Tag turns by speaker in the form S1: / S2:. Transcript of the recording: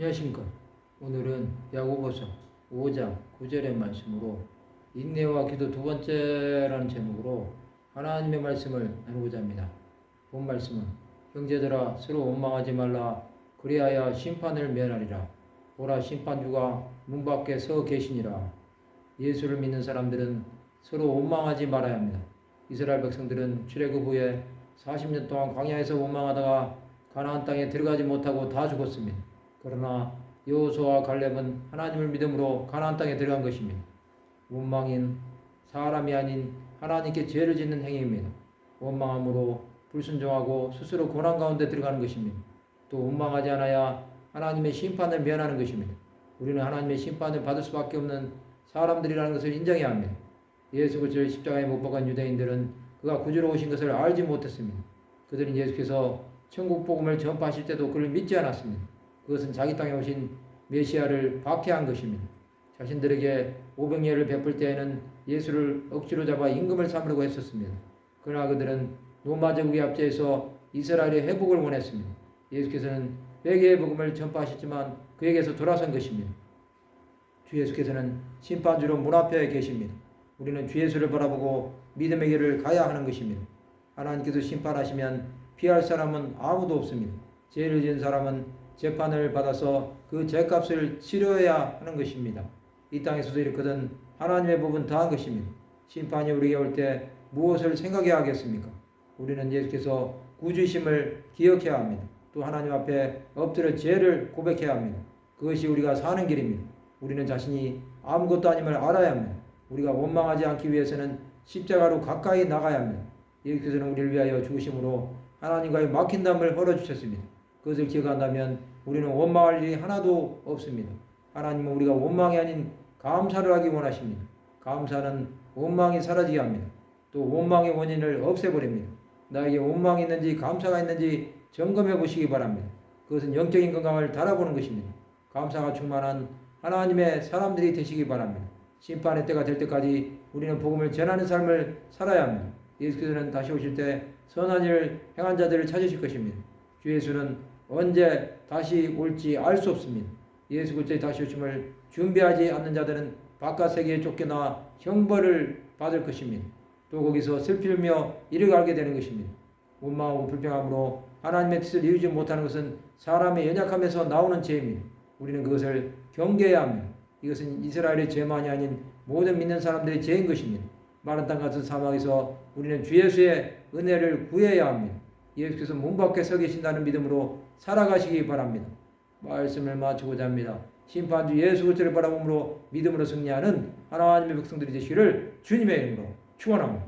S1: 안녕하십니까. 오늘은 야고보서 5장 9절의 말씀으로 인내와 기도 두 번째라는 제목으로 하나님의 말씀을 나누고자 합니다. 본 말씀은 형제들아 서로 원망하지 말라 그리하여 심판을 면하리라 보라 심판주가 문 밖에 서 계시니라 예수를 믿는 사람들은 서로 원망하지 말아야 합니다. 이스라엘 백성들은 출애굽 후에 40년 동안 광야에서 원망하다가 가나안 땅에 들어가지 못하고 다 죽었습니다. 그러나 여호수아와 갈렙은 하나님을 믿음으로 가나안 땅에 들어간 것입니다. 원망인 사람이 아닌 하나님께 죄를 짓는 행위입니다. 원망함으로 불순종하고 스스로 고난 가운데 들어가는 것입니다. 또 원망하지 않아야 하나님의 심판을 면하는 것입니다. 우리는 하나님의 심판을 받을 수밖에 없는 사람들이라는 것을 인정해야 합니다. 예수 그리스도를 십자가에 못 박은 유대인들은 그가 구주로 오신 것을 알지 못했습니다. 그들은 예수께서 천국 복음을 전파하실 때도 그를 믿지 않았습니다. 그것은 자기 땅에 오신 메시아를 박해한 것입니다. 자신들에게 오병이어를 베풀 때에는 예수를 억지로 잡아 임금을 삼으려고 했었습니다. 그러나 그들은 로마 제국의 압제에서 이스라엘의 회복을 원했습니다. 예수께서는 회개의 복음을 전파하셨지만 그에게서 돌아선 것입니다. 주 예수께서는 심판주로 문 앞에 계십니다. 우리는 주 예수를 바라보고 믿음의 길을 가야 하는 것입니다. 하나님께서 심판하시면 피할 사람은 아무도 없습니다. 죄를 지은 사람은 재판을 받아서 그 죄값을 치러야 하는 것입니다. 이 땅에서도 이렇거든 하나님의 법은 다한 것입니다. 심판이 우리에게 올 때 무엇을 생각해야 하겠습니까? 우리는 예수께서 구주심을 기억해야 합니다. 또 하나님 앞에 엎드려 죄를 고백해야 합니다. 그것이 우리가 사는 길입니다. 우리는 자신이 아무것도 아님을 알아야 합니다. 우리가 원망하지 않기 위해서는 십자가로 가까이 나가야 합니다. 예수께서는 우리를 위하여 죽으심으로 하나님과의 막힌 담을 헐어주셨습니다. 그것을 기억한다면 우리는 원망할 일이 하나도 없습니다. 하나님은 우리가 원망이 아닌 감사를 하기 원하십니다. 감사는 원망이 사라지게 합니다. 또 원망의 원인을 없애버립니다. 나에게 원망이 있는지 감사가 있는지 점검해 보시기 바랍니다. 그것은 영적인 건강을 달아보는 것입니다. 감사가 충만한 하나님의 사람들이 되시기 바랍니다. 심판의 때가 될 때까지 우리는 복음을 전하는 삶을 살아야 합니다. 예수께서는 다시 오실 때 선한 일을 행한 자들을 찾으실 것입니다. 주 예수는 언제 다시 올지 알 수 없습니다. 예수 그리스도의 다시 오심을 준비하지 않는 자들은 바깥 세계에 쫓겨나 형벌을 받을 것입니다. 또 거기서 슬피며 이를 알게 되는 것입니다. 원망하고 불평함으로 하나님의 뜻을 이루지 못하는 것은 사람의 연약함에서 나오는 죄입니다. 우리는 그것을 경계해야 합니다. 이것은 이스라엘의 죄만이 아닌 모든 믿는 사람들의 죄인 것입니다. 마른 땅 같은 사막에서 우리는 주 예수의 은혜를 구해야 합니다. 예수께서 문 밖에 서 계신다는 믿음으로 살아가시기 바랍니다. 말씀을 마치고자 합니다. 심판주 예수 그리스도를 바라봄으로 믿음으로 승리하는 하나님의 백성들이 되시기를 주님의 이름으로 축원합니다.